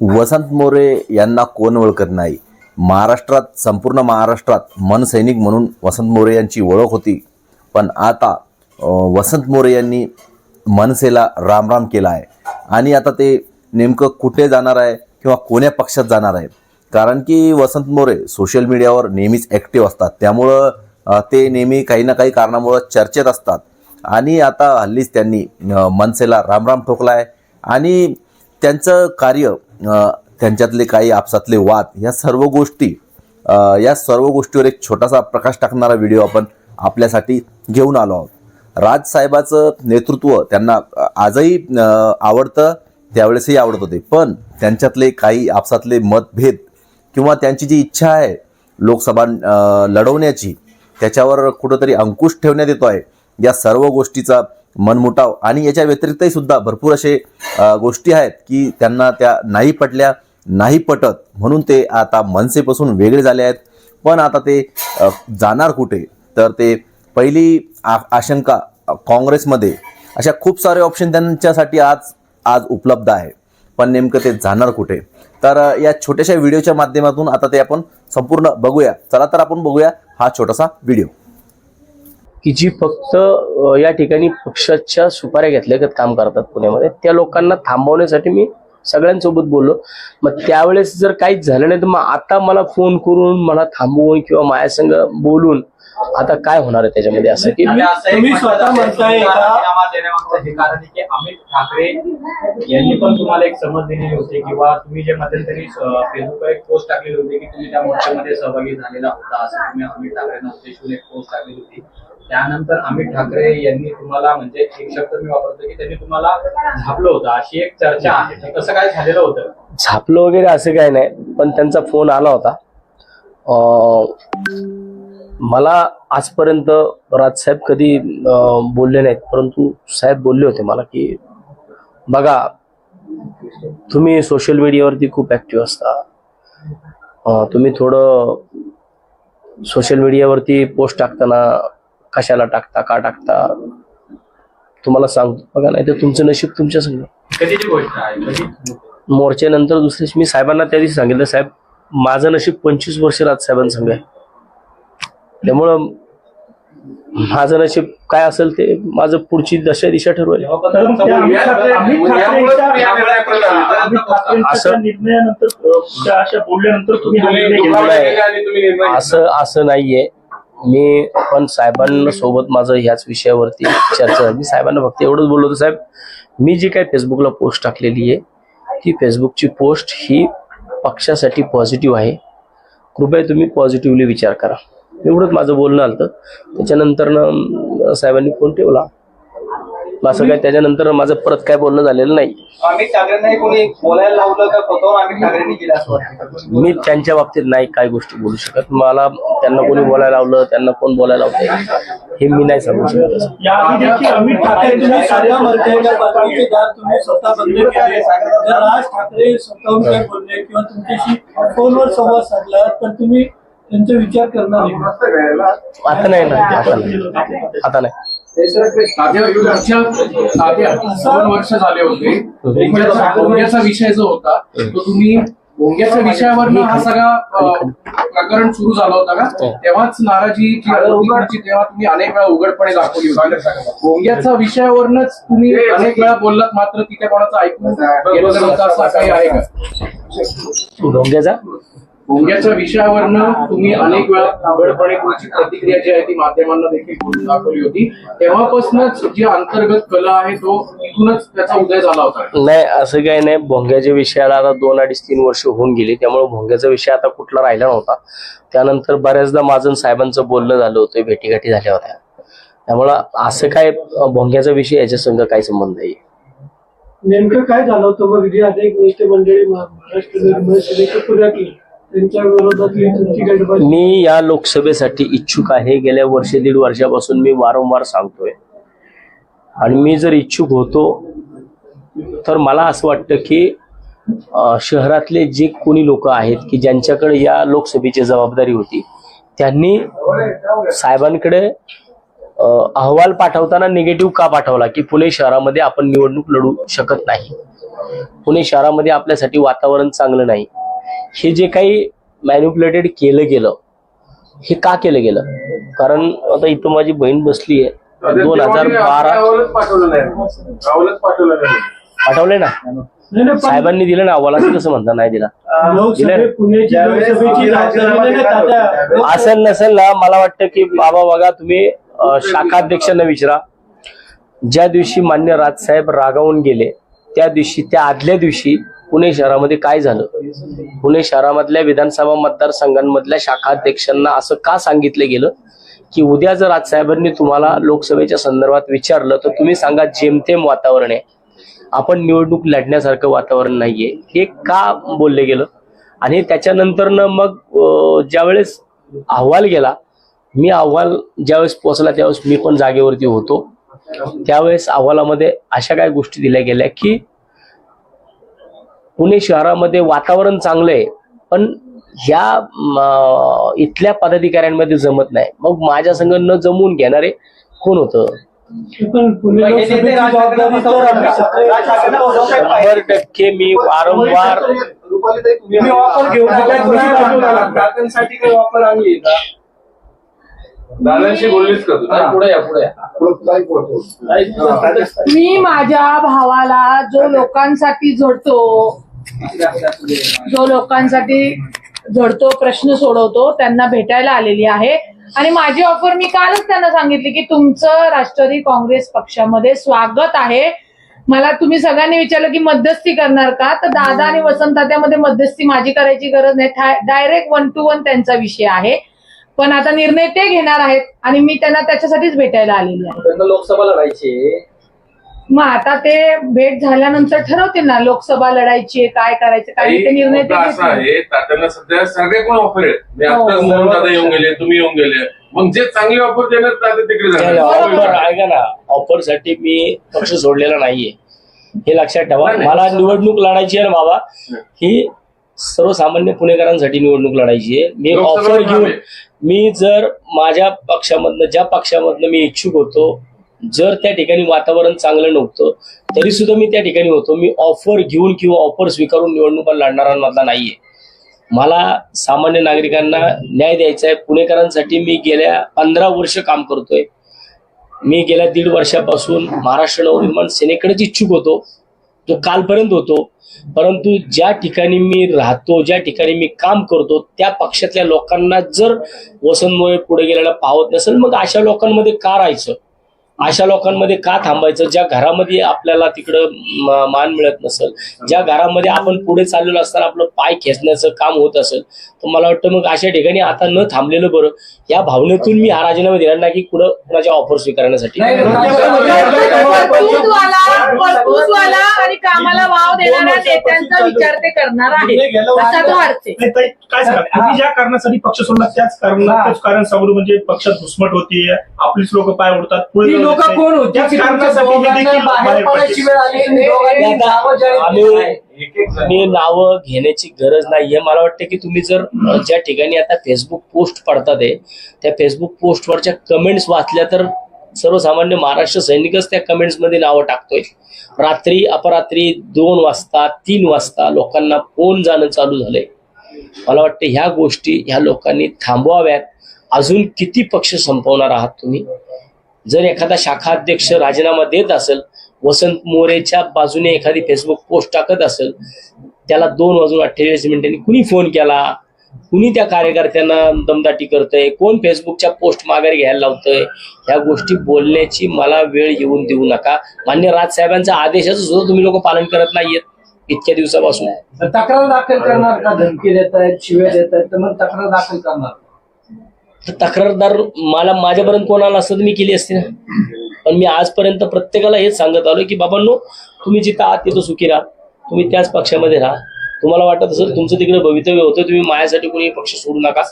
वसंत मोरे यांना कोण ओळखत नाही? महाराष्ट्रात संपूर्ण महाराष्ट्रात मनसैनिक म्हणून वसंत मोरे यांची ओळख होती. पण आता वसंत मोरे यांनी मनसेला रामराम केला आहे. आणि आता ते नेमकं कुठे जाणार आहे किंवा कोण्या पक्षात जाणार आहे? कारण की वसंत मोरे सोशल मीडियावर नेहमीच ॲक्टिव्ह असतात. त्यामुळं ते नेहमी काही ना काही कारणामुळं चर्चेत असतात. आणि आता हल्लीच त्यांनी मनसेला रामराम ठोकला आहे आणि त्यांचं कार्य त्यांच्यातले काही आपसातले वाद या सर्व गोष्टी या सर्व गोष्टीवर एक छोटासा प्रकाश टाकणारा व्हिडिओ आपण आपल्यासाठी घेऊन आलो आहोत. राजसाहेबाचं नेतृत्व त्यांना आजही आवडतं त्यावेळेसही आवडत होते. पण त्यांच्यातले काही आपसातले मतभेद किंवा त्यांची जी इच्छा आहे लोकसभा लढवण्याची त्याच्यावर कुठंतरी अंकुश ठेवण्यात येतो आहे. या सर्व गोष्टीचा मनमुटाव. आणि याच्या व्यतिरिक्तही सुद्धा भरपूर असे गोष्टी आहेत की त्यांना त्या नाही पटल्या नाही पटत म्हणून ते आता मनसेपासून वेगळे झाले आहेत. पण आता ते जाणार कुठे? तर ते पहिली आ आशंका काँग्रेसमध्ये अशा खूप सारे ऑप्शन त्यांच्यासाठी आज आज उपलब्ध आहे. पण नेमकं ते जाणार कुठे? तर या छोट्याशा व्हिडिओच्या माध्यमातून आता ते आपण संपूर्ण बघूया. चला तर आपण बघूया हा छोटासा व्हिडिओ. की जी फक्त या ठिकाणी पक्षाच्या सुपाऱ्या घेतल्यागत काम करतात पुण्यामध्ये त्या लोकांना थांबवण्यासाठी मी सगळ्यांसोबत बोललो. मग त्यावेळेस जर काहीच झालं नाही तर मग आता मला फोन करून मला थांबवून किंवा माझ्यासंग बोलून आता काय होणार आहे त्याच्यामध्ये असं की तुम्ही म्हटलं स्वतः जातंय म्हणताय की? हे अमित ठाकरे यांनी पण तुम्हाला एक समज दिलेली होती किंवा तुम्ही जे मध्यंतरी फेसबुकवर एक पोस्ट टाकलेली होती की तुम्ही त्या मोर्चामध्ये सहभागी झालेला होता असं तुम्ही अमित ठाकरेंना उद्देशून एक पोस्ट टाकलेली होती. त्यानंतर अमित ठाकरे यांनी तुम्हाला म्हणजे एक शब्द मी वापरतो की त्यांनी तुम्हाला झापलं होतं. अशी एक चर्चा आहे. कसं काय झालेलं होतं? झापलं वगैरे असं काही नाही. पण त्यांचा फोन आला होता. मला आजपर्यंत राजसाहेब कधी बोलले नाहीत. परंतु साहेब बोलले होते मला की बघा तुम्ही सोशल मीडियावरती खूप ऍक्टिव्ह असता. तुम्ही थोडं सोशल मीडियावरती पोस्ट टाकताना कशाला टाकता का टाकता? तुम्हाला सांगतो. बघा नाही तर तुमचं नशीब तुमच्या संग. कधीची गोष्ट आहे? मोर्चानंतर मी साहेबांना त्या दिवशी सांगितलं साहेब माझं नशीब पंचवीस वर्ष राजसाहेबांसंग आहे. त्यामुळं माझं नशीब काय असेल ते माझं पुढची दशा दिशा ठरवेल असं असं नाहीये. मी पण साहेबांना सोबत माझं ह्याच विषयावरती चर्चा झाली. मी साहेबांना फक्त एवढंच बोललो होतो साहेब मी जी काय फेसबुकला पोस्ट टाकलेली आहे ती फेसबुकची पोस्ट ही पक्षासाठी पॉझिटिव्ह आहे. कृपया तुम्ही पॉझिटिव्हली विचार करा. एवढंच माझं बोलणं आलं त्याच्यानंतर ना साहेबांनी फोन ठेवला. असं काय त्याच्यानंतर माझं परत काय बोलणं झालेलं नाही. अमित ठाकरेंना कोणी बोलायला लावलं का स्वतःहून अमित ठाकरेंनी केलं असं वाटतं. मी त्यांच्या बाबतीत नाही काय गोष्टी बोलू शकत. मला त्यांना कोणी बोलायला लावलं त्यांना कोण बोलायला लावतंय हे मी नाही सांगू शकत असं. याआधी देखील अमित ठाकरेंच्या साऱ्या मंत्र्यांच्या पत्राचे दार तुम्ही स्वतः बंद केले. जर राज ठाकरे स्वतःहून काय बोलले किंवा तुमच्याशी फोनवर संवाद साधला तर तुम्ही त्यांचा विचार करणार नाही. आता नाही ना आता नाही. आता नाही. साध्या युद्धाच्या साध्या दोन वर्ष झाले होते भोंग्याचा भोंग्याचा विषय जो होता तो तुम्ही भोंग्याच्या विषयावर हा सगळा प्रकरण सुरू झाला होता का तेव्हाच नाराजी जी तेव्हा तुम्ही अनेक वेळा उघडपणे दाखवली होती भोंग्याच्या विषयावरनच तुम्ही अनेक वेळा बोललात मात्र तिथे कोणाचं ऐकून असं काही आहे का भोंग्याचा भोंग्याच्या विषयावरनं तुम्ही अनेक वेळा उघडपणे तुमची प्रतिक्रिया जी आहे ती माध्यमांना देखील बोलून दाखवली होती. तेव्हापासूनच जी अंतर्गत कला आहे तो इथूनच त्याचा उदय झाला होता. नाही असं काही नाही. भोंग्याच्या विषयाला आता दोन अडीच तीन वर्ष होऊन गेली. त्यामुळे भोंग्याचा विषय आता कुठला राहिला नव्हता. त्यानंतर बऱ्याचदा माझं साहेबांचं बोलणं झालं होतं भेटीगाठी झाल्या होत्या. त्यामुळं असं काय भोंग्याचा विषय याच्या संग काही संबंध नाही. नेमकं काय झालं होतं? मग विजय अनेक नेते मंडळी महा- महाराष्ट्र निर्मळ सेनेच्या पुण्यातली त्यांच्या मी या लोकसभेसाठी इच्छुक आहे. गेल्या वर्ष दीड वर्षापासून मी वारंवार सांगतोय. आणि मी जर इच्छुक होतो तर मला असं वाटतं की शहरातले जे कोणी लोक आहेत की ज्यांच्याकडे या लोकसभेची जबाबदारी होती त्यांनी साहेबांकडे अहवाल पाठवताना निगेटिव्ह का पाठवला की पुणे शहरामध्ये आपण निवडणूक लढू शकत नाही. पुणे शहरामध्ये आपल्यासाठी वातावरण चांगलं नाही. हे जे काही मॅन्युप्युलेटेड केलं गेलं हे का केलं गेलं? कारण आता इथं माझी बहीण बसली आहे. दोन हजार बारा राहुलच पाठवलं नाही. राहुलच पाठवलं नाही. पाठवलंय ना? नाही, नाही, पण साहेबांनी दिलं ना अहवाल असं कसं म्हणता नाही दिला? असेल नसेल ना मला वाटतं की बाबा बघा तुम्ही शाखाध्यक्षांना विचारा. ज्या दिवशी मान्य राजसाहेब रागावून गेले त्या दिवशी त्या आदल्या दिवशी पुणे शहरामध्ये काय झालं? पुणे शहरामधल्या विधानसभा मतदारसंघांमधल्या शाखाध्यक्षांना असं का सांगितलं गेलं? की उद्या जर राजसाहेबांनी तुम्हाला लोकसभेच्या संदर्भात विचारलं तर तुम्ही सांगा जेमतेम वातावरण आहे. आपण निवडणूक लढण्यासारखं वातावरण नाहीये. हे का बोलले गेलं? आणि त्याच्यानंतरनं मग ज्यावेळेस अहवाल गेला मी अहवाल ज्यावेळेस पोहोचला त्यावेळेस मी पण जागेवरती होतो. त्यावेळेस अहवालामध्ये अशा काही गोष्टी दिल्या गेल्या की पुणे शहरामध्ये वातावरण चांगलं आहे पण ह्या म, इथल्या पदाधिकाऱ्यांमध्ये जमत नाही. मग माझ्या संघ न जमवून घेणारे कोण होतं? शंभर टक्के मी वारंवार मी माझ्या भावाला जो लोकांसाठी झडतो जो लोकांसाठी झडतो प्रश्न सोडवतो त्यांना भेटायला आलेली आहे. आणि माझी ऑफर मी कालच त्यांना सांगितली की तुमचं राष्ट्रवादी काँग्रेस पक्षामध्ये स्वागत आहे. मला तुम्ही सगळ्यांनी विचारलं की मध्यस्थी करणार का? तर दादा आणि वसंत त्यामध्ये मध्यस्थी माझी करायची गरज नाही. डायरेक्ट वन टू वन त्यांचा विषय आहे. पण आता निर्णय ते घेणार आहेत आणि मी त्यांना त्याच्यासाठीच भेटायला आलेली आहे. लोकसभा लढायची मग आता ते भेट झाल्यानंतर ठरवतील ना लोकसभा लढायची काय करायचं काय ते निर्णय ते मुद्दा असा घेतील. आहे तात्यांना सध्या सगळे कोण ऑफर आहेत? मी हो. आताच मोहन दादा येऊन गेले तुम्ही येऊन गेले. मग जे चांगले ऑफर देणार तात्या तिकडे जाणार. ऑफर ऐका ना ऑफरसाठी मी पक्ष सोडलेला नाहीये. हे लक्षात ठेवा. नाही, नाही. मला निवडणूक लढायची आहे ना बाबा. ही. सर्वसामान्य पुणेकरांसाठी निवडणूक लढायची आहे. मी ऑफर घेऊन. मी जर माझ्या पक्षामधनं ज्या पक्षामधनं मी इच्छुक होतो जर त्या ठिकाणी वातावरण चांगलं नव्हतं तरी सुद्धा मी त्या ठिकाणी होतो. मी ऑफर घेऊन किंवा ऑफर स्वीकारून निवडणुका लढणाऱ्यांमधला नाहीये. मला सामान्य नागरिकांना न्याय द्यायचा आहे. पुणेकरांसाठी मी गेल्या पंधरा वर्ष काम करतोय. मी गेल्या दीड वर्षापासून महाराष्ट्र नवनिर्माण सेनेकडेच इच्छुक होतो. तो कालपर्यंत होतो. परंतु ज्या ठिकाणी मी राहतो ज्या ठिकाणी मी काम करतो त्या पक्षातल्या लोकांना जर वसंतमुळे पुढे गेलेला पावत नसेल मग अशा लोकांमध्ये का राहायचं? अशा लोकांमध्ये का थांबायचं ज्या घरामध्ये आपल्याला तिकडं म- मान मिळत नसेल ज्या घरामध्ये आपण पुढे चाललेलो असताना आपलं पाय खेचण्याचं काम होत असेल तर मला वाटतं मग अशा ठिकाणी आता न थांबलेलं बरं या भावनेतून मी हा राजीनामा दिला नाही की कुठं कुणाच्या ऑफर स्वीकारण्यासाठी कर्तृत्वाला कर्तृत्वाला आणि कामाला वाव देणाऱ्या नेत्यांचा विचार ते करणार आहे असा तो अर्थ आहे. नाही, ताई, काय सांगा तुम्ही ज्या कारणासाठी पक्ष सोडला त्याच कारण कारण समोर म्हणजे पक्षात घुसमट होती आपलीच लोक पाय ओढतात पुढे लोक नाही. कोण होती? की तुमच्या हे दोघांना बाहेर पडायची. वेळ आली दोघांनी नावं जाहीर केली. नाही. आम्ही मी नावं घेण्याची गरज नाहीये मला वाटतं की तुम्ही जर अ, ज्या ठिकाणी आता फेसबुक पोस्ट पडतात आहे त्या फेसबुक पोस्टवरच्या कमेंट्स वाचल्या तर सर्वसामान्य महाराष्ट्र सैनिकच त्या कमेंट्समध्ये नावं टाकतोय. रात्री अपरात्री दोन वाजता तीन वाजता लोकांना फोन जाणं चालू झालंय. मला वाटतं ह्या गोष्टी ह्या लोकांनी थांबवाव्यात. अजून किती पक्ष संपवणार आहात तुम्ही? जर एखादा शाखा अध्यक्ष राजीनामा देत असेल वसंत मोरेच्या बाजूने एखादी फेसबुक पोस्ट टाकत असेल त्याला दोन वाजून अठ्ठेचाळीस मिनिटांनी कुणी फोन केला? कुणी त्या कार्यकर्त्यांना दमदाटी करतंय? कोण फेसबुकच्या पोस्ट माघारी घ्यायला लावतंय? ह्या गोष्टी बोलण्याची मला वेळ येऊन देऊ नका. मान्य राजसाहेबांच्या आदेशाचं सुद्धा तुम्ही लोक पालन करत नाहीयेत इतक्या दिवसापासून. तक्रार दाखल करणार का? धमकी देत आहेत शिव्या देत आहेत तर मग तक्रार दाखल करणार. तर तक्रारदार मला माझ्यापर्यंत कोणाला असं तर मी केली असते ना. पण मी आजपर्यंत प्रत्येकाला हेच सांगत आलो की बाबांनो तुम्ही जिथं आहात तिथं सुखी राहा. तुम्ही त्याच पक्षामध्ये राहा. तुम्हाला वाटत असेल तुमचं तिकडे भवितव्य होतं तुम्ही माझ्यासाठी कोणी पक्ष सोडू नका.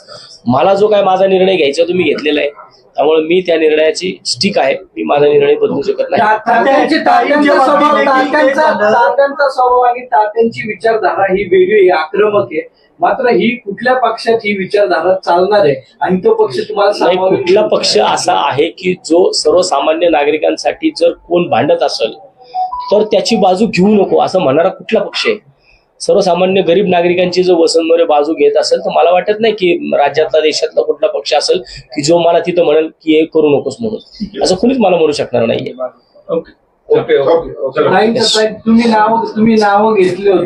मला जो काय माझा निर्णय घ्यायचा तुम्ही घेतलेला आहे. त्यामुळे मी त्या निर्णयाची स्टिक आहे. मी माझा निर्णय बदलू शकत नाही. तात्यांची तात्यांचा स्वभाव तात्यांचा तात्यांचा स्वभाव आणि तात्यांची विचारधारा ही वेगळी आहे, आक्रमक आहे. मात्र ही कुठल्या पक्षात ही विचारधारा चालणार आहे? आणि तो पक्ष तुम्हाला कुठला पक्ष असा आहे की जो सर्वसामान्य नागरिकांसाठी जर कोण भांडत असेल तर त्याची बाजू घेऊ नको असं म्हणणारा कुठला पक्ष आहे? सर्वसामान्य गरीब नागरिकांची जर वसंत मोरे बाजू घेत असेल तर मला वाटत नाही की राज्यातला देशातला कुठला पक्ष असेल की जो मला तिथं म्हणेल की हे करू नकोस म्हणून. असं कुणीच मला म्हणू शकणार नाहीये. ओके. ओके तुम्ही नाव तुम्ही नावं घेतली